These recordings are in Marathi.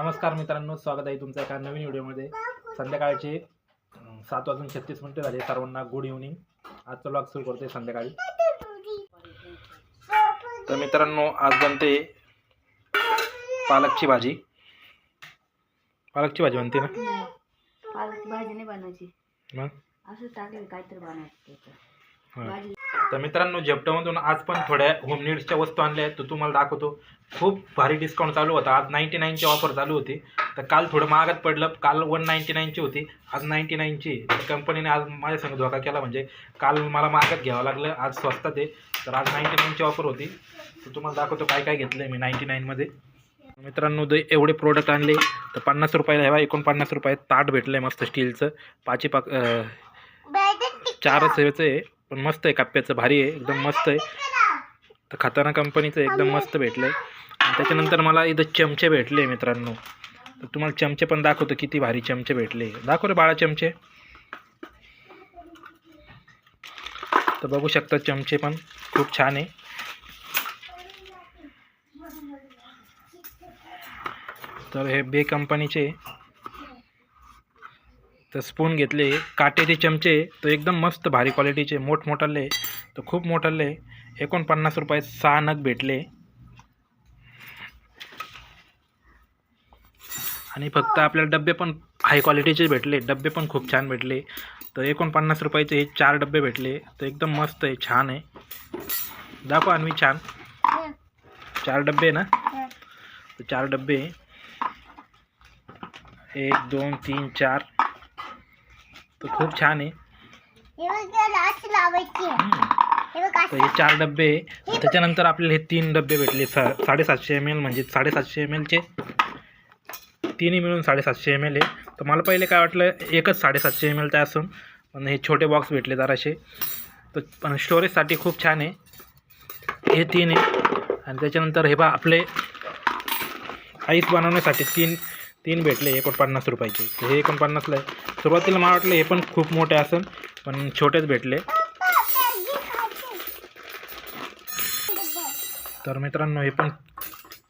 नमस्कार मित्रांनो स्वागत आहे तुमचं एका नवीन व्हिडिओमध्ये. संध्याकाळचे सात वाजून छत्तीस मिनटं झाले सर्वांना गुड इव्हनिंग आजचा ब्लॉग सुरू करतोय संध्याकाळी. तर मित्रांनो आज बनते पालकची भाजी. पालकची भाजी बनते ना? नाही पालकची भाजी नाही बनवायची. मग? असं टाकलं काहीतरी. हा. भाजी. तर मित्रांनो झेप्टोमधून आज पण थोड्या होम नीड्सच्या वस्तू आणल्या आहेत. तर तुम्हाला दाखवतो. खूप भारी डिस्काउंट चालू होता. आज नाईन्टी नाईनची ऑफर चालू होती. तर काल थोडं महागात पडलं. काल वन नाईन्टी नाईनची होती. आज नाईन्टी नाईनची तर कंपनीने आज माझ्या संग धोका केला. म्हणजे काल मला महागात घ्यावं लागलं. आज स्वस्तात आहे तर आज नाईन्टी नाईनची ऑफर होती. तर तुम्हाला दाखवतो काय काय घेतलं आहे मी नाईन्टी नाईनमध्ये मित्रांनो ते एवढे प्रोडक्ट आणले तर पन्नास रुपयाला हवा एकोणपन्नास रुपयात ताट भेटलं आहे मस्त स्टीलचं पाची पाक चारच सेवेचं आहे. पण मस्त आहे काप्याचं भारी आहे एकदम मस्त आहे. तर खताना कंपनीचं एकदम मस्त भेटलं आहे त्याच्यानंतर मला इथं चमचे भेटले मित्रांनो. तर तुम्हाला चमचे पण दाखवतो किती भारी चमचे भेटले. दाखव रे बाळा चमचे. तर बघू शकता चमचे पण खूप छान आहे. तर हे बे कंपनीचे तर स्पून घेतले काटेचे चमचे तर एकदम मस्त भारी क्वालिटीचे मोठमोठाले तर खूप मोठाले एकोणपन्नास रुपये सहा नग भेटले. आणि फक्त आपल्याला डबे पण हाय क्वालिटीचे भेटले डबे पण खूप छान भेटले. तर एकोणपन्नास रुपयाचे हे चार डबे भेटले तर एकदम मस्त आहे छान आहे. दाखवा अन्वी छान. चार डबे ना? तर चार डबे एक दोन तीन चार. तर खूप छान आहे. तर हे चार डबे आहे. त्याच्यानंतर आपल्याला हे तीन डबे भेटले. सा साडेसातशे एम एल म्हणजे साडेसातशे एम एलचे तिन्ही मिळून साडेसातशे एम एल आहे. तर मला पहिले काय वाटलं एकच साडेसातशे एम एलचा असून पण हे छोटे बॉक्स भेटले जराशे तर पण स्टोरेजसाठी खूप छान आहे. हे तीन आहे. आणि त्याच्यानंतर हे बा आपले आईस बनवण्यासाठी तीन तीन भेटले एकोणपन्नास रुपयाचे. तर हे एकोणपन्नासला आहे. सुरुवातीला मला वाटलं हे पण खूप मोठे असेल पण छोटेच भेटले. तर मित्रांनो हे पण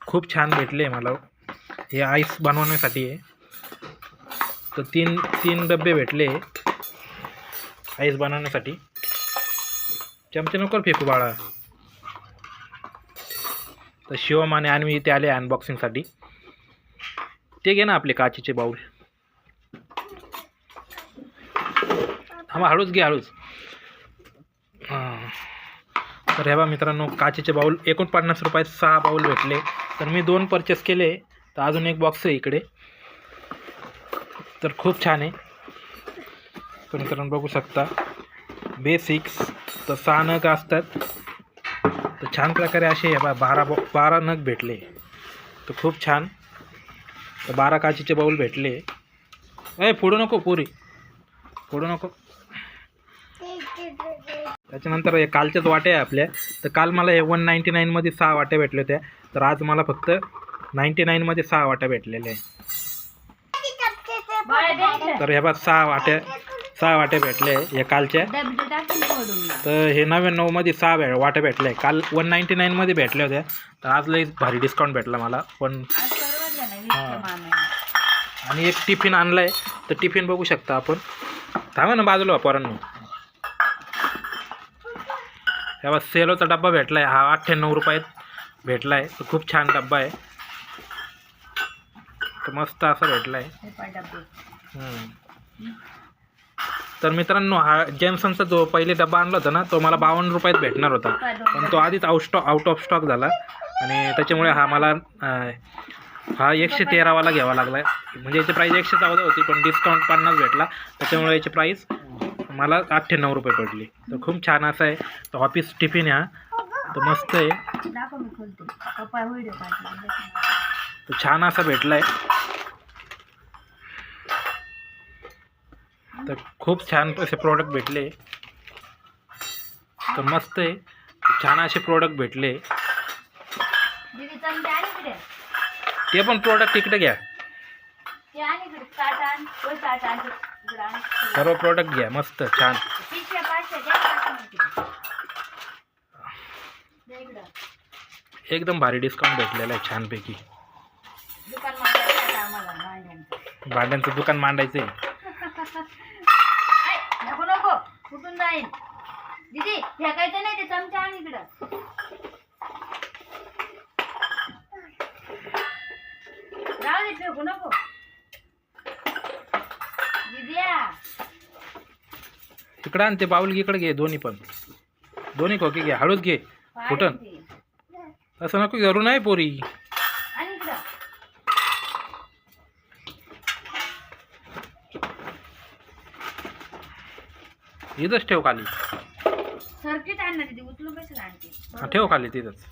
खूप छान भेटले मला. हे आईस बनवण्यासाठी आहे. तर तीन तीन डबे भेटले आईस बनवण्यासाठी. चमचे नको फेकू बाळा. तर शिवम आणि आणवी इथे आले अनबॉक्सिंगसाठी ते घे ना आपले काचेचे बाऊल हा हळूच घे हळूच. हां. तर हे बा मित्रांनो काचेचे बाऊल एकोणपन्नास रुपयात सहा बाऊल भेटले. तर मी दोन परचेस केले. तर अजून एक बॉक्स आहे इकडे. तर खूप छान आहे. तर मित्रांनो बघू शकता. बेसिक्स तर सहा नग असतात. तर छान प्रकारे असे हे बा बारा बॉ बारा नग भेटले. तर खूप छान. तर बारा काचेचे बाऊल भेटले. ए फोडू नको पुरी. फोडू नको. त्याच्यानंतर हे कालच्याच वाट्या आहे आपल्या. तर काल मला हे वन नाईन्टी नाईनमध्ये सहा वाट्या भेटल्या होत्या. तर आज मला फक्त नाईन्टी नाईनमध्ये सहा वाट्या भेटलेल्या आहे. तर हे बघ सहा वाट्या सहा वाट्या भेटल्या आहे या कालच्या. तर हे नव्याण्णवमध्ये सहा वाट्या भेटल्या आहे काल वन नाईन्टी नाईनमध्ये भेटल्या होत्या. तर आज लई भारी डिस्काउंट भेटला मला. पण हा. आणि एक टिफिन आणलं आहे तर टिफिन बघू शकता आपण. थांबा ना बाजूला पोरांनो. ह्या बघ सेलोचा डब्बा भेटला आहे हा अठ्ठ्याण्णव रुपयात भेटला आहे तर खूप छान डब्बा आहे. तर मस्त असा भेटला आहे पाय डबे. हम्म. तर मित्रांनो हा जेमसनचा जो पहिले डब्बा आणला होता ना तो मला बावन्न रुपयात भेटणार होता. पण तो आधीच out stock out of stock झाला. आणि त्याच्यामुळे हा मला अं, हा एकशे तेरावाला घ्यावा लागला म्हणजे याची प्राईस एकशे चौदा होती पण डिस्काउंट पन्नास भेटला. त्याच्यामुळे याची प्राईस मला अठ्ठ्याण्णव रुपये पडली. तर खूप छान असं आहे. तर ऑफिस टिफिन आहे हा. तर मस्त आहे. तर छान असा भेटला आहे तर खूप छान असे प्रोडक्ट भेटले. तर मस्त आहे. छान असे प्रोडक्ट भेटले दीदी चमचे आणि इकडे ते पण प्रोडक्ट इकडे घ्या सर्व प्रोडक्ट घ्या मस्त छान. एकदम भारी डिस्काउंट भेटलेला आहे छानपैकी. भांड्यांचं. दुकान मांडायचंय. आय, नको नको कुठून जाईन. दीदी फेकायचं नाही ते चमचा आण इकडं. दे फेकू नको. दिद्या इकडं आण ते बाऊल इकडे घे दोन्ही पण. दोन्ही खोके घे हळूच घे. फुटन. असं नको धरू नाही पोरी. आणि इकडं. इथंच ठेव खाली. सर्किट आण ना दीदी उचलून कशाला आणते? हा, ठेव खाली तिथंच.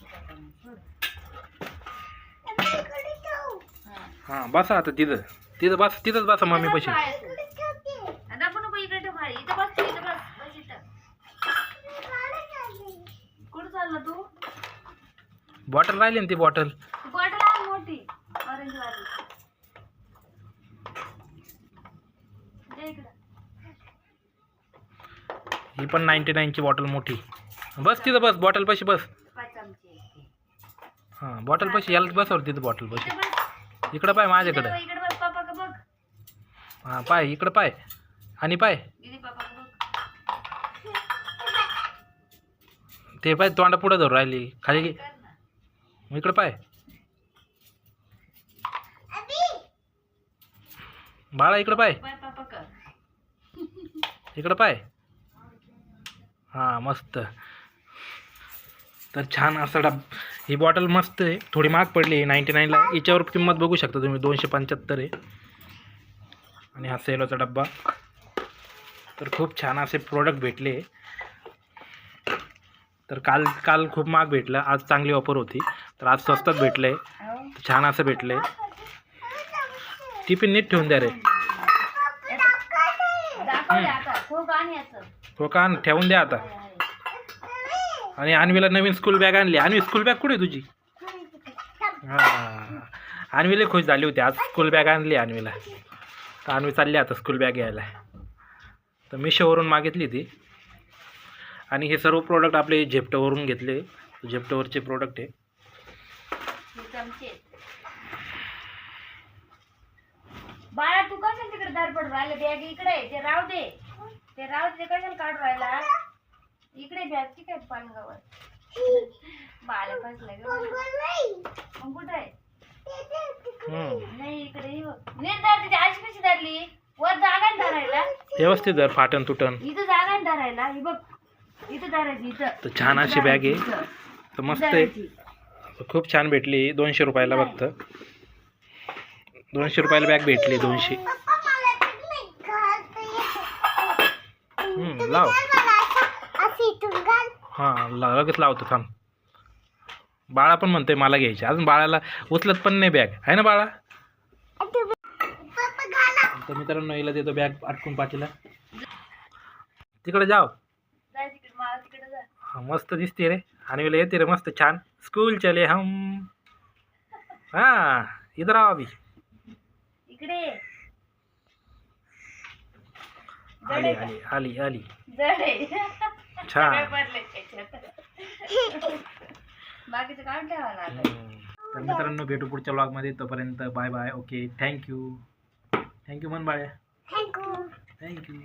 हा. बसा आता तिथं तिथं बस तिथंच बसा मम्मी पशी आता नको इकडे ठेव खाली इथं बस तू, इथं बस बस इथं कुठं चालला तू। बॉटल राहिली ना ती बॉटल बॉटल आहे मोठी ऑरेंज वाली ही पण नाईन्टी नाईनची बॉटल मोठी बस तिथं बस बॉटल पशी बस। हाँ बॉटल पशी याला बसवर तिथं बॉटल पशी बस इकडं पाय माझ्याकडं. इकडे इकडे बस पापा का बघ. हां पाय इकडं पाय. आणि पाय. दीदी पापा का बघ. ते पाय तोंडा पुढं धरून राहिली. खाली घे. कर ना. मग इकडं पाय. बाळा इकडं पाय. पाय पापा कर इकडं पाय. हां मस्त. तर छान असं डब. ही बॉटल मस्त आहे. थोडी महाग पडली नाईन्टी नाईनला याच्यावर किंमत बघू शकता तुम्ही दोनशे पंच्याहत्तर आहे. आणि हा सेलोचा डब्बा. तर खूप छान असे प्रोडक्ट भेटले. तर काल काल खूप महाग भेटलं आज चांगली ऑफर होती. तर आज स्वस्तात भेटलं आहे. छान असं भेटलं आहे टिफिन नीट ठेवून द्या रे. हो का? ठेवून द्या आता. आणि अन्वीला नवीन स्कूल बॅग आणली. अन्वी स्कूल बॅग कुठे तुझी? हां. अन्वीला खुश झाली होती. आज स्कूल बॅग आणली अन्वीला. तर अन्वी चालली आता स्कूल बॅग घ्यायला. तर मिशोवरून मागितली ती. आणि हे सर्व प्रोडक्ट आपले झेप्टोवरून घेतले. झेप्टोवरचे प्रोडक्ट आहे. हे. बाळा तू कशाला तिकडे धडपड राहिलं? बॅग इकडे आहे, ते राहू दे. ते राहू दे. कशाला काढू राहिला? इकडे बॅग ती काय पानगावर बाळा ग कुठं आहे. नाही इकडे ये बघ. नीट धर तिथे अशी कशी धरली वर जागा धरायला. व्यवस्थित धर फाटन तुटन. इथं जागा धरायला. ही बघ इथं धरायची इथं. तर छान अशी बॅग आहे. तर मस्त आहे. खूप छान भेटली दोनशे रुपयाला फक्त दोनशे रुपयाला बॅग भेटली दोनशे. हम्म, लाव. हां लगेच लावतो थांब. बाळा पण म्हणतोय मला घ्यायची. अजून बाळाला उचलत पण नाही बॅग आहे ना बाळा? तर मित्रांनो हिला देतो बॅग अटकून पाठीला. तिकडे जाव. हा मस्त दिसते रे. आणि हिला येते रे मस्त छान. स्कूल चले हम. हा इधर आओ अभी. आली? आली आली आली. छान. बाकीचं काढून हम्म. तर मित्रांनो भेटू पुढच्या व्लॉगमध्ये तोपर्यंत bye bye okay thank you thank you म्हण बाळ्या थँक्यू